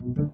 মাল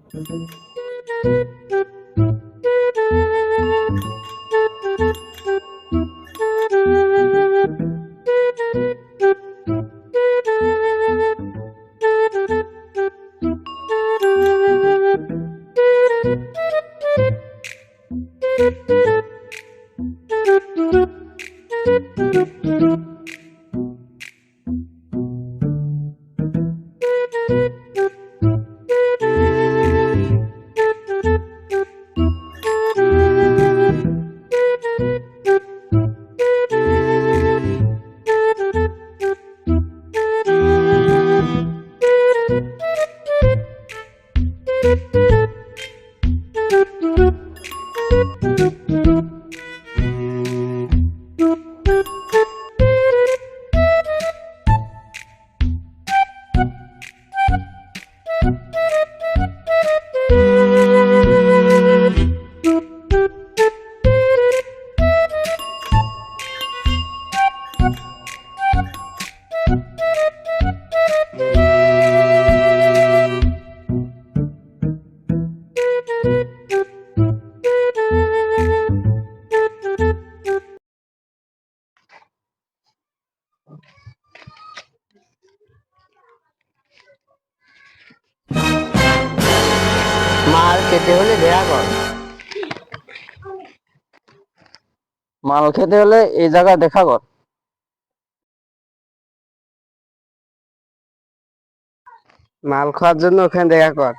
মাল খেতে হলে এই জায়গা দেখা কর। মাল খাওয়ার জন্য ওখানে দেখা কর।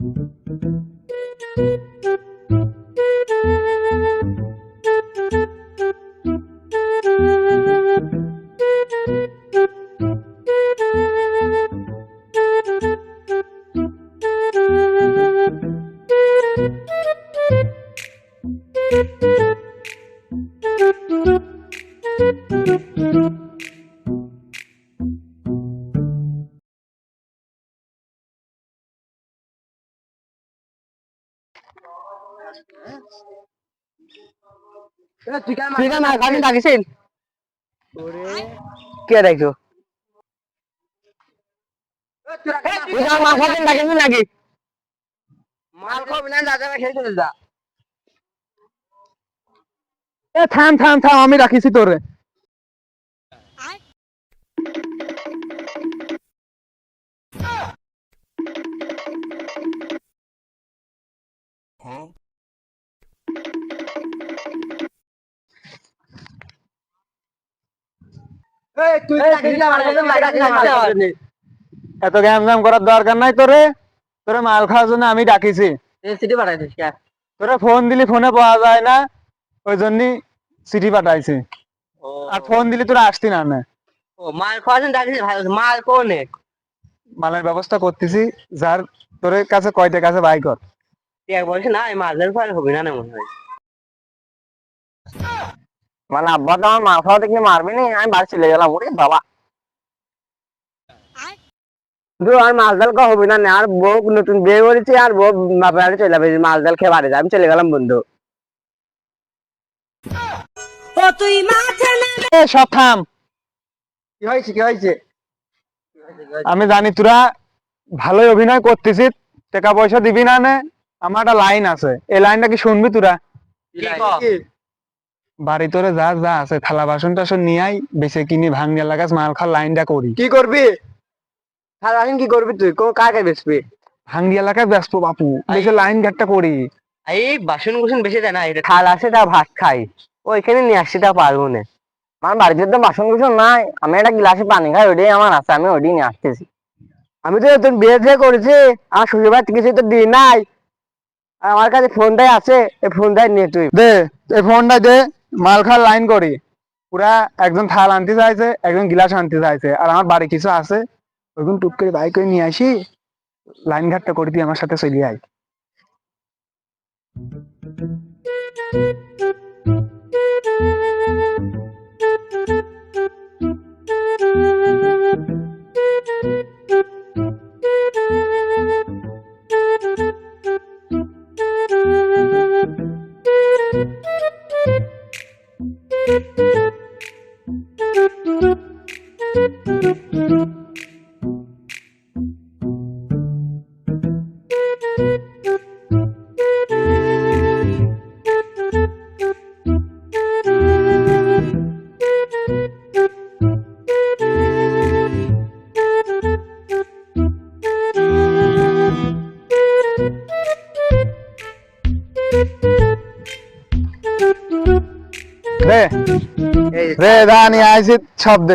Thank কেন মাল খাবি ডাকিছিল। কে দেখছ? মাল খাবি ডাকিছিল নাকি? মাল খাবি না যা খেয়ে চলে যা এ থাম থাম থাম আমি রাখিছি তোরে। এত গ্যাম গ্যাম করার দরকার নাই তোরে। তোরে মাল খাওয়ার জন্য আমি ডাকিছি। সিটি তোরে ফোন দিলি ফোনে পাওয়া যায় না ওই জন্যই চিঠি পাঠাইছি। আর ফোন দিলি তোরা আসতি না না। ও মাল খাওয়ার জন্য ডাকিছিল ভালো মাল কোনে? মালের ব্যবস্থা করতেছি যার তোর কাছে কয়টা কাছে বাই কর। এক বলছিস না মালের ফল হবে না মনে হয়। মানে আব্বা তো আমার খাওয়া দেখলে মারবে না আমি বাড়ি চলে গেলাম ওরে বাবা। দু আর মাল ডাল হবে না আর বউ নতুন বিয়ে করেছি আর বউ বাপের চলে যাবে ডাল খেয়ে বাড়ি আমি চলে গেলাম বন্ধু। ও তুই মাঠে নেমে সব থাম। কি হয়েছে কি হয়েছে? আমি জানি তোরা ভালোই অভিনয় করতেছিস টাকা পয়সা দিবি না নে আমার একটা লাইন আছে। এই লাইনটা কি শুনবি তোরা? বাড়ি তোরে যা যা আছে থালা বাসন টাসন নিয়ে আই বেঁচে কিনি ভাঙ্গিয়া লাগাস মাল খাওয়ার লাইনটা করি। কি করবি? সারাদিন কি করবি তুই? কোন কাকে বেচবি? ভাঙ্গি এলাকায় ব্যস্ত বাপু। বেশি লাইন ঘাটটা করি। এই বাসন কুসন বেশি দেয় না এটা থাল আছে তা ভাত খাই। ওইখানে নিয়ে আসছি তা পারব না। আমার বাড়িতে তো বাসন কুসন নাই। আমি একটা গ্লাসে পানি খাই ওটাই আমার আছে আমি ওটাই নিয়ে আসতেছি। আমি তো তোর বিয়ে যে করেছি আমার শ্বশুর বাড়ি কিছু তো দিই নাই। আর আমার কাছে ফোনটাই আছে এই ফোনটাই নিয়ে তুই। দে এই ফোনটা দে। মাল খাওয়ার লাইন করি পুরা একজন থাল আনতে চাইছে একজন গিলাস আনতে চাইছে আর আমার বাড়ি কিছু আছে ওইগুলো টুপ করে বাইক করে নিয়ে আসি লাইন ঘাটটা করে দিয়ে আমার সাথে চলে আয় रे। रे दानी आज शब्द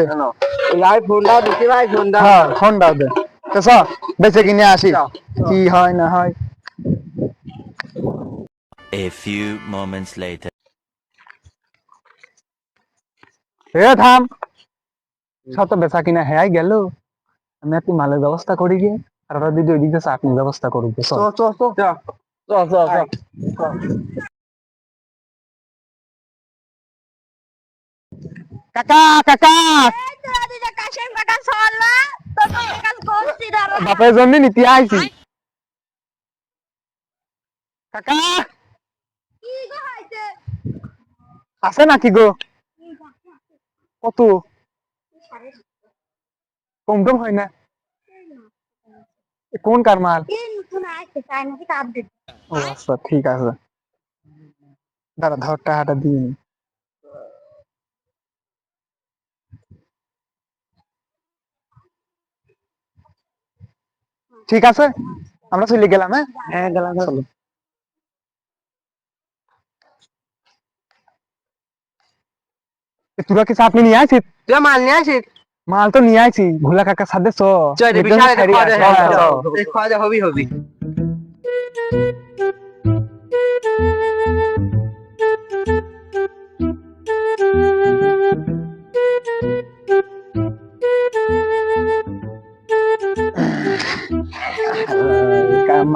সব দে দিছি ভাই ফোনটা হ্যাঁ ফোন দে। তো চ বেঁচে কিনে আসি। কি হয় না হয়। A few moments later. এ থাম। সব তো বেচা কিনা হ্যাঁ গেল। আমি একটু মালের ব্যবস্থা করি গিয়ে আর ওরা দিদি ওইদিকে চাটনির ব্যবস্থা করুক চল চ চ চ চ। চ চ কাকা কাকা! কাশেম কাকা চল না তোর কাছে কাজ করছি না রে। বাপের জন্য নিতে আইছি। কাকা! কি গো হইছে আছে নাকি গো? কত? কম টম হয় না? এ কোন কার মাল? ও আচ্ছা ঠিক আছে। দাঁড়া ধর টাকাটা দিয়ে নি। ঠিক আছে? আমরা চলে গেলাম হ্যাঁ? হ্যাঁ গেলাম চলো। এ, তোরা কি চাটনি নিয়ে আছিস তুই মাল নিয়ে আসিস মাল তো নিয়ে আইছি ভোলা কাকার সাথে চ। চল রে একজন বিশাল ছাড়ি খাওয়া আছে, যায় হ্যাঁ, চ। খাওয়া যায় হবি হবি।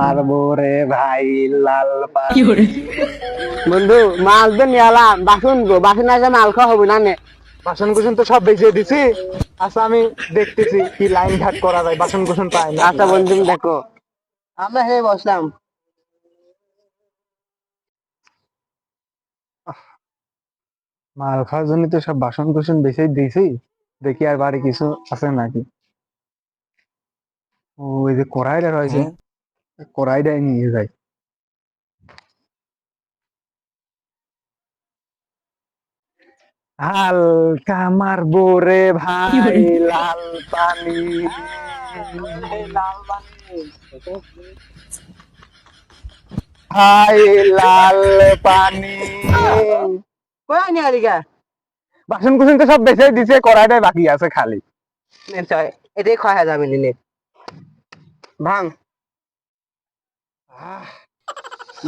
মারবো রে ভাই লাল বন্ধু মাল তো নিয়ে এলাম বাসন গো বাসন আছে মাল খাওয়া হবে না নে? বাসন কুসন তো সব বেঁচে দিছি। আচ্ছা আমি দেখতেছি কি লাইন ঘাট করা যায় বাসন কুসন পাই না। আচ্ছা বন্ধু দেখো। আমরা হে বসলাম। মাল খাওয়ার জন্য তো সব বাসন কুসন বেঁচে দিছি। দেখি আর বাড়ি কিছু আছে নাকি? ও এই যে কড়াইটা রয়েছে। কড়াইটাই নিয়ে যাই হালকা মারবো রে ভাই লাল পানি। ভাই লাল পানি। কই আনি আলিকা বাসন কুসন তো সব বেঁচে দিছে কড়াইটাই বাকি আছে খালি। এটাই খাওয়া যাবে নে। ভাঙ।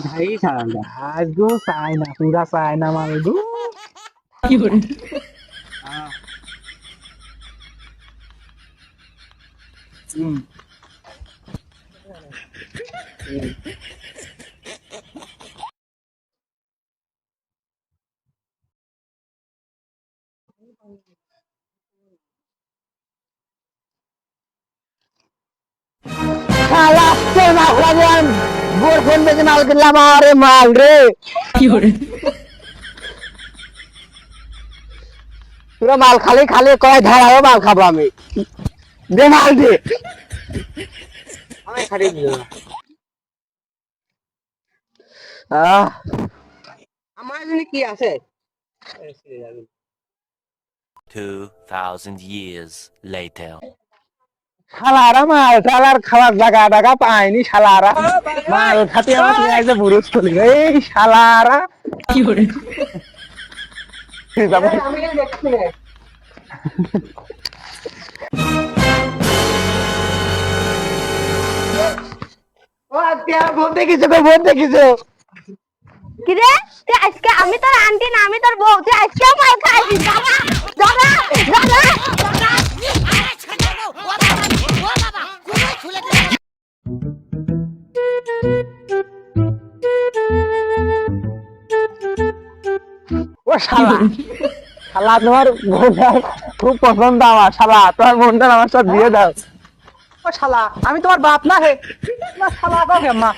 ভাই সারা আজগো চাই না পুরা চাই না মাল গো খালাসতে মাল লাগলাম বোর ফোন থেকে মাল কিনলাম আরে মাল রে। তোরা মাল খালি খালি কয় ধারাও মাল খাব আমি। দে মাল দে। আমি খালি দিও আহ। আমার জন্য কি আছে? 2,000 years later. শালারা মাল শালার খাওয়ার জায়গা টাকা পায়নি শালারা। মাল খাতে আমার আছে বুরুজ খুলি এই শালারা। কি রে। তুই আমি তোর আন্টি না আমি তোর বউ। তুই আজকে মাল খাইছিস ও শালা। শালা, তোমার বোনটার খুব পছন্দ আমার, শালা। তোমার বোনটা আমার সব দিয়ে দাও। ও শালা, আমি তোমার বাপ না হে। শালা মা।